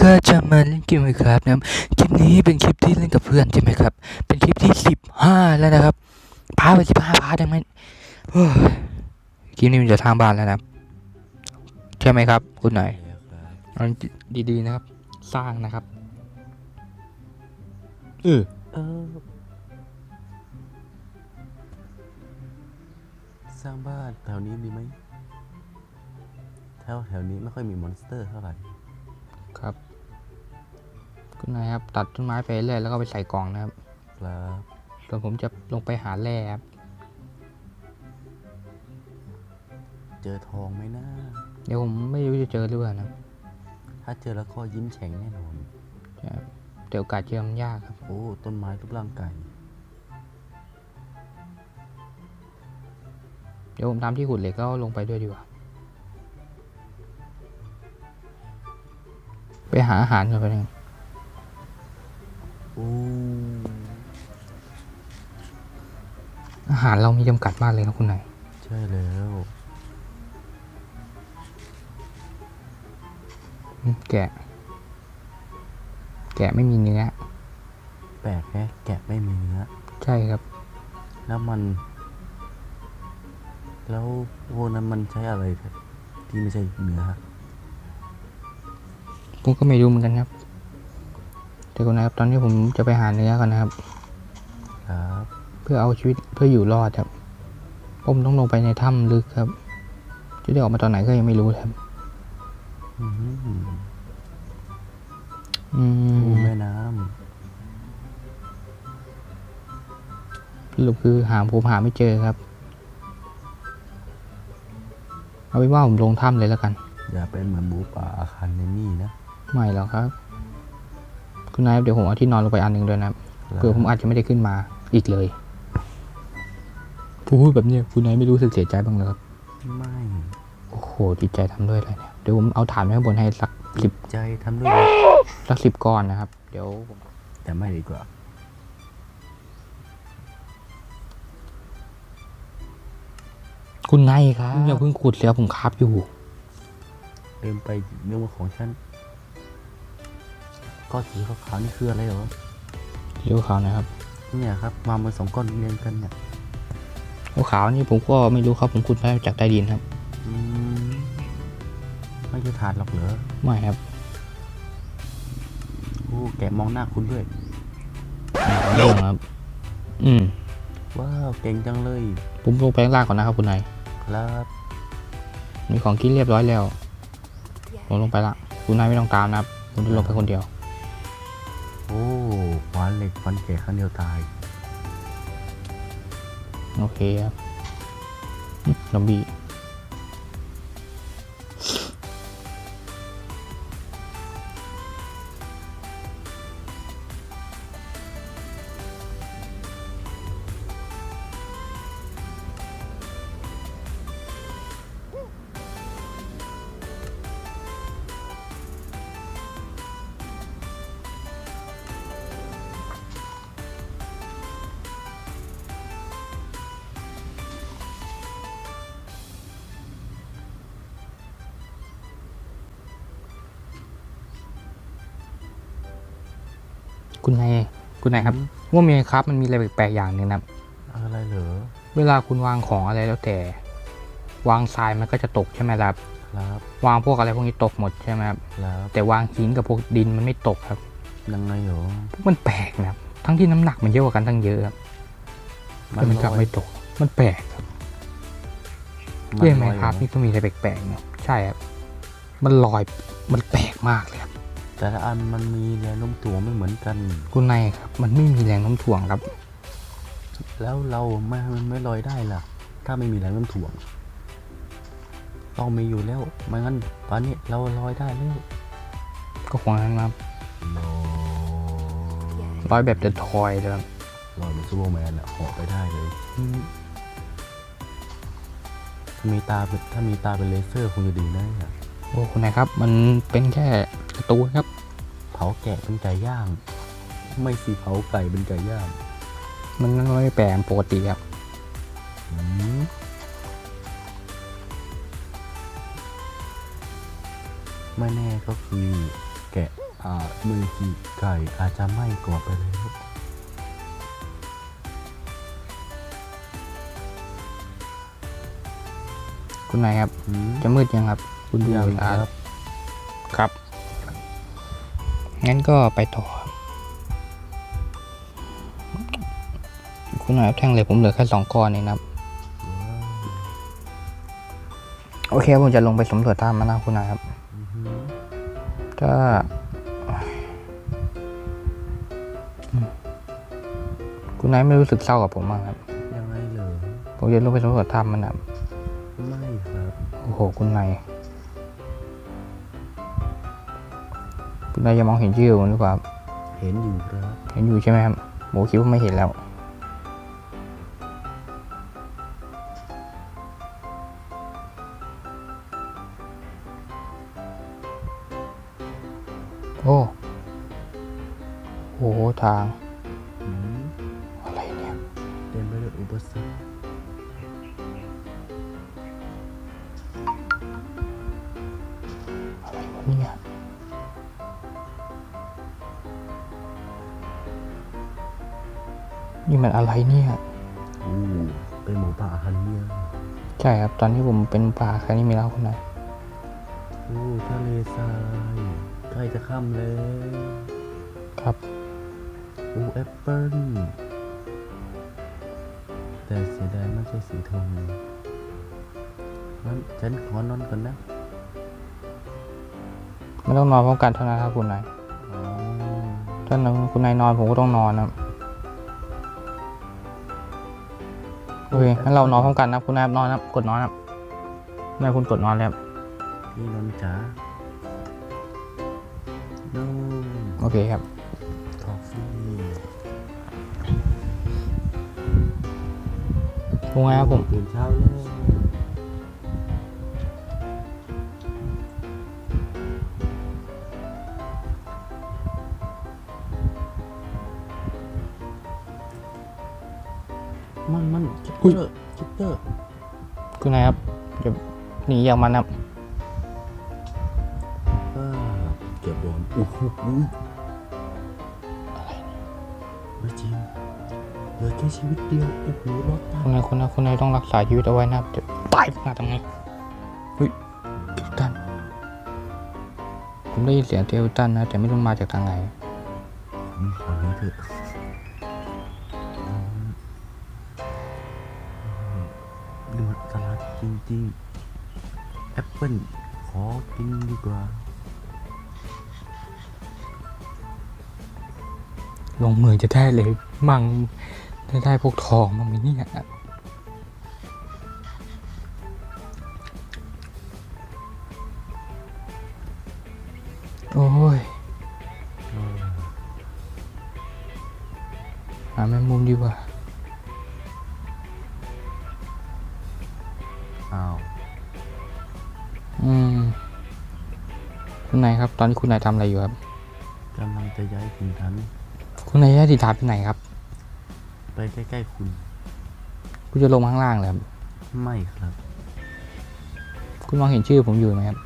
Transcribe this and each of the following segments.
ก็จะมาเล่นเกมไมครับนะครับคลิปนี้เป็นคลิปที่เล่นกับเพื่อนใช่ไหมครับ เป็นคลิปที่สิบห้าแล้วนะครับพาไปสิบห้าพาได้ไหมโอ้ยคลิปนี้มันจะทางบ้านแล้วนะครับใช่ไหมครับ คุณหน่อยเอาดีๆนะครับ สร้างนะครับเออเออสร้างบ้านแถวนี้ดีไหมแถวแถวนี้ไม่ค่อยมีมอนสเตอร์เท่าไหร่ครับคุณ นายครับ ตัดต้นไม้ไปเรื่อยแล้วก็ไปใส่กล่องนะครับครับส่วนผมจะลงไปหาแร่ครับเจอทองไหมนะเดี๋ยวผมไม่รู้จะเจอหรือเปล่านะครับถ้าเจอแล้วก็ยิ้มแฉ่งแน่นอนใช่ครับแต่โอกาสเจอมันยากครับ โอ้ต้นไม้รูปร่างไก่เดี๋ยวผมทำที่ขุดเหล็กก็ลงไปด้วยดีกว่าไปหาอาหารกันไปหนึ่งโอ้อาหารเรามีจำกัดมากเลยครับคุณนายใช่แล้วอืมแกะ แกะไม่มีเนื้อ แปลกแฮะแกะไม่มีเนื้อ ใช่ครับ แล้วมัน แล้วพวกนั้นมันใช้อะไรที่ไม่ใช่เนื้อผมก็ไม่รู้เหมือนกันครับ แต่คุณนายครับ ตอนนี้ผมจะไปหาเนื้อกันนะครับครับ เพื่อเอาชีวิตเพื่ออยู่รอดครับผมต้องลงไปในถ้ำลึกครับ จะได้ออกมาตอนไหนก็ยังไม่รู้ครับอืมอืโอ้มแม่น้สรุปคือหาผมหาไม่เจอครับ เอาไว้ว่าผมลงถ้ำเลยแล้วกันำอย่าเป็นเหมือนหมูป่าอาคารเนมี่นะ ไม่หรอกครับ คุณนายครับเดี๋ยวผมเอาที่นอนลงไปอันหนึ่งด้วยนะครับเผื่อผมอาจจะไม่ได้ขึ้นมาอีกเลยพูดแบบเนี้ยคุณนายไม่รู้สึกเสียใจบ้างเหรอครับ ไม่ โอ้โหจิตใจทำด้วยอะไรเนี่ยเดี๋ยวผมเอาฐานไว้ข้างบนให้สักสิบใจทำด้วยสักสิบก้อนนะครับ เดี๋ยวผมแต่ไม่ดีกว่าคุณนายครับอย่าเพิ่งขุดเสียผมคาบอยู่เดินไปเรื่องของฉัน ก้อนสีขาวๆนี่คืออะไรเหรอเลี้ยวขาวนะครับ เนี่ยครับวางบนสองก้อนเรียงกันเนี่ยเลี้ยวขาวนี่ผมก็ไม่รู้ครับผมขุดมาจากใต้ดินครับอืมไม่ใช่ถาดหรอกเหรอไม่ครับโอ้แกะมองหน้าคุณด้วยเรื่องครับ อืมว้าวเก่งจังเลย ผมลงไปข้างล่างก่อนนะครับคุณนายครับ มีของกินเรียบร้อยแล้วผมลงไปละคุณนายไม่ต้องตามนะครับผมจะลงไปคนเดียว โอ้ขวานเหล็กฟันแก่ข้างเดียวตาย โอเคครับอืมซอมบี้ คุณนายคุณนายครับว่ามีครับมันมีอะไรแปลกๆอย่างหนึ่งนะครับอะไรเหรอเวลาคุณวางของอะไรแล้วแต่ วางทรายมันก็จะตกใช่ไหมครับครับวางพวกอะไรพวกนี้ตกหมดใช่ไหมครับครับแต่วางหินกับพวกดินมันไม่ตกครับยังไงเหรอพวกมันแปลกนะครับทั้งที่น้ำหนักมันเยอะกว่ากันตั้งเยอะครับแต่มันกลับลอยไม่ตก มันแปลกครับมันเรื่องไหมลอยครับเหอนี่ต้องมีอะไรแปลกๆเนาะใช่ครับมันลอยมันแปลกมากเลยครับ แต่ละอันมันมีแรงโน้มถ่วงไม่เหมือนกัน คุณนายครับมันไม่มีแรงโน้มถ่วงครับ แล้วเราไม่มันไม่ลอยได้ล่ะ ถ้าไม่มีแรงโน้มถ่วงต้องมีอยู่แล้วไม่งั้นตอนนี้เราลอยได้แล้วก็คงนั้นครับลอยลอยแบบเดอะทอยเลยครับลอยเป็นซูเปอร์แมนอะเหาะไปได้เลยอืมถ้ามีตาเป็นถ้ามีตาเป็นเลเซอร์คงจะดีนะเนี่ยโอ้คุณนายครับ มันเป็นแค่การะ ตูนครับ เผาแกะเป็นไก่ย่าง ไม่สิเผาไก่เป็นไก่ย่าง มันไม่แปลกปกติครับอืมไม่แน่ก็คือแกะอ่ามือจีบไก่อาจจะไหม้ก่อนไปแล้วคุณนายครับอืมจะมืดยังครับ คุณดูยังเวลาครับครับ งั้นก็ไปต่อครับคุณนายครับแท่งเหล็กผมเหลือแค่สองก้อนเองนะครับโอเคผมจะลงไปสำรวจถ้ำมานะคุณนายครับอือหือถ้าอืมคุณนายไม่รู้สึกเศร้ากับผมบ้างครับ ยังไงเหรอผมจะลงไปสำรวจถ้ำมันนะไม่ครับ โอ้โห คุณนาย คุณนายยังมองเห็นชื่อผมหรือเปล่าเห็นอยู่ครับเห็นอยู่ใช่ไหมครับโมคิดว่าไม่เห็นแล้ว โอ้โหทาง นี่มันอะไรเนี่ยอู้เป็นหมูป่าฮันเนี่ยใช่ครับ ตอนนี้ผมเป็นป่าแค่นี้มีแล้วคุณนายโอ้ทะเลทรายใกล้จะค่ำแล้วครับโอ้แอปเปิ้ลแต่เสียดายไม่ใช่สีทองงั้นฉันขอนอนก่อนนะ ไม่ต้องนอนพร้อมกันเท่านั้นครับคุณนายอ๋อถ้าคุณนายนอนผมก็ต้องนอนนะครับ โอเคงั้นเรานอนพร้อมกันนะครับคุณนายนอนนะครับกดนอนนะครับนายคุณกดนอนแล้วครับพี่นนท์จ๋าโน่โอเคครับทอฟฟี่ลุงไงครับผมตื่นเช้าแล้ว มันมันคิปเตอร์คิปเตอร์คุณนายครับจะหนีอย่างมันนะครับอ่าเก็บโดนโอ้โหไม่จริงเหลือแค่ชีวิตเดียวโอ้โหรอดตายคุณนายคุณนายคุณนายต้องรักษาชีวิตเอาไว้นะครับจะตายมาทำไงเฮ้ยกัปตันผมได้ยินเสียงเทลตันนะแต่ไม่รู้มาจากทางไหนอืมขอนี้เถอะ จริงๆแอปเปิ้ลขอกินดีกว่า ลงมือจะได้เลยมั่งจะได้พวกทองมั้งไหมเนี่ยโอ้ยหาแมงมุมดีกว่า คุณนายครับ ตอนนี้คุณนายทำอะไรอยู่ครับกำลังจะย้ายถิ่นฐานคุณนายย้ายถิ่นฐานไปไหนครับ ไปใกล้ๆคุณ คุณจะลงมาข้างล่างเลยครับ ไม่ครับ คุณมองเห็นชื่อผมอยู่ไหมครับ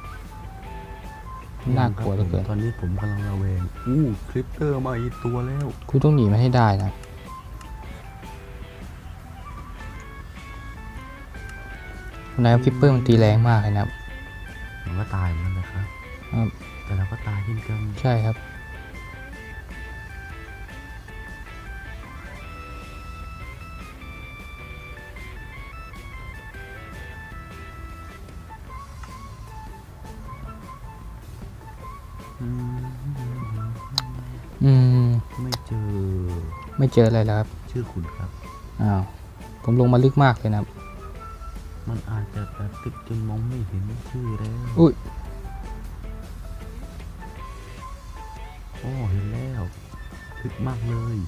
น่ากลัวเหลือเกินตอนนี้ผมกำลังระแวงอู้คลิปเตอร์มาอีกตัวแล้ว คุณต้องหนีมาให้ได้นะคุณนายครับคิปเปอร์มันตีแรงมากเลยนะครับมันก็ตายเหมือนกันเลยครับ ครับ แต่เราก็ตายเช่นกันใช่ครับ อืมอืม ไม่เจอไม่เจออะไรแล้วครับ ชื่อคุณครับ อ้าว ผมลงมาลึกมากเลยนะครับ มันอาจจะแบบติดจนมองไม่เห็นชื่อแล้ว อุ้ย อ้เห็นแล้วทึกมากเลย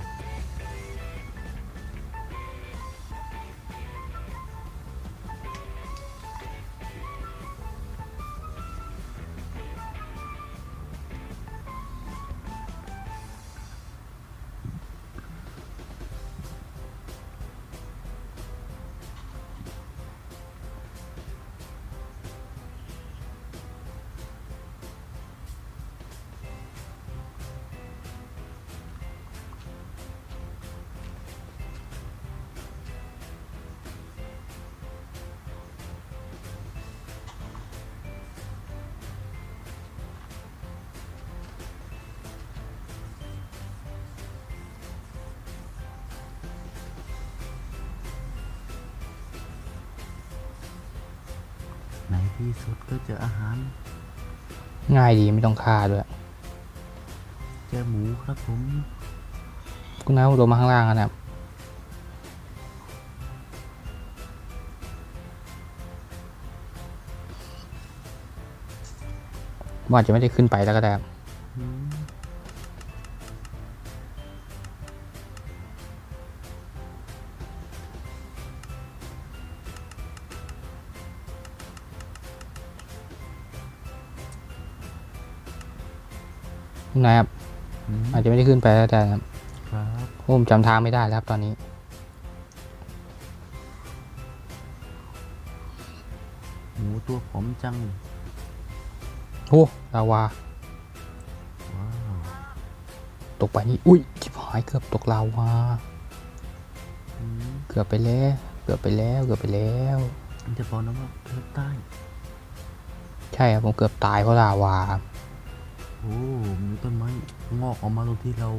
ที่สุดก็เจออาหาร ง่ายดีไม่ต้องฆ่าด้วย เจอหมูครับผม คุณน้าลงมาข้างล่างกันนะครับว่าจะไม่ได้ขึ้นไปแล้วก็ได้ครับ นายครับอืมอาจจะไม่ได้ขึ้นไปแล้วแต่ครับครับเพราะผมจำทางไม่ได้แล้วครับตอนนี้ หมูตัวผมจัง โอ้ลาวา ว้าว ตกไปนี่ อุ้ยชิบหายเกือบตกลาวา อืมเกือบไปแล้ว เกือบไปแล้ว เกือบไปแล้วมันจะบอกนะว่าเธอใต้ ใช่ครับผมเกือบตายเพราะลาวาครับ โอ้มีต้นไม้งอกออกมาตรงที่เรา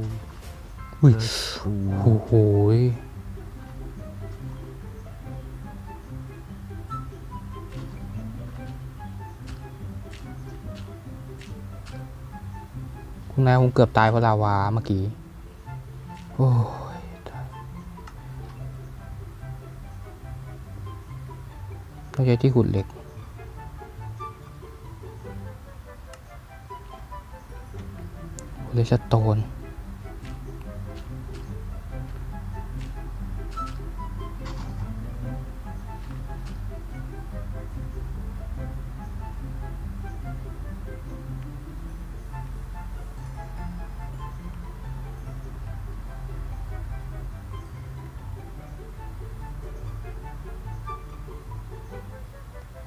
อุ้ยเจอโอ้โอ้โหยคุณนายผมเกือบตายเพราะลาวาเมื่อกี้ โอ้ยตายต้องใช้ที่ขุดเหล็ก เลสโตน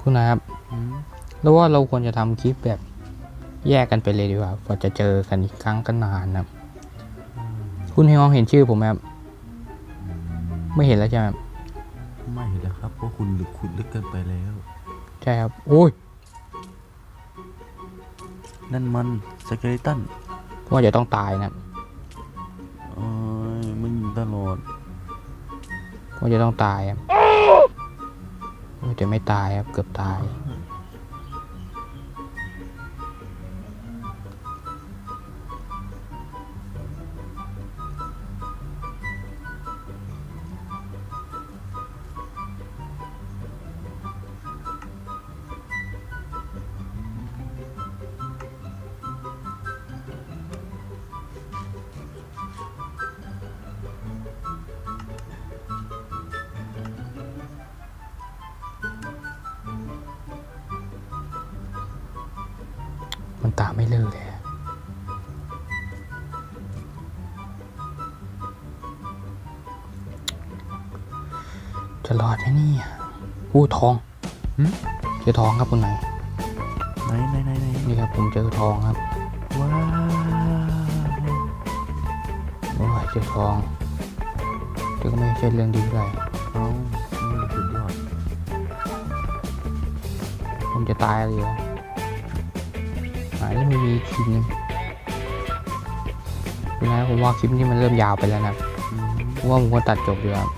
คุณนายครับอืมแล้วว่าเราควรจะทำคลิปแบบ แยกกันไปเลยดีกว่าพอจะเจอกันอีกครั้งก็นานนะครับ คุณเฮองเห็นชื่อผมไหมครับ ไม่เห็นแล้วใช่ไหมครับไม่เห็นแล้วครับเพราะคุณลึกขุดลึกเกินไปแล้ว ใช่ครับ โอ้ย นั่นมันสเกเลตันว่าจะต้องตายนะครับเอ้ยมันยิงตลอดว่าจะต้องตายครับโอ้ยแต่ไม่ตายครับ เกือบตาย ตามไม่เลิกเลยอะจะรอดไหมเนี่ยอู้ทองหึเจอทองครับคุณนายไหนไหนไหนไหนนี่ครับผมเจอทองครับ ว้าวโอ้ยเจอทองแต่ก็ไม่ใช่เรื่องดีเท่าไหร่เอานี่สุดยอดผมจะตายเลยเหรอหายไม่มีคลิปนึงคุณนายผมว่าคลิปนี้มันเริ่มยาวไปแล้วนะอืมผมว่าผมควรตัดจบดีกว่าครับ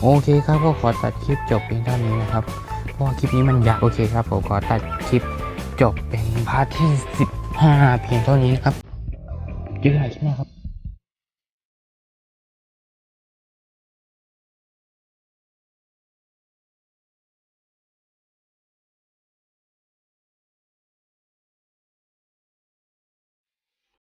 โอเคครับก็ขอตัดคลิปจบเพียงเท่านี้นะครับเพราะว่าคลิปนี้มันยาวโอเคครับผมขอตัดคลิปจบเป็นพาร์ทที่15เพียงเท่านี้ครับเจอกันใหม่คลิปหน้าครับ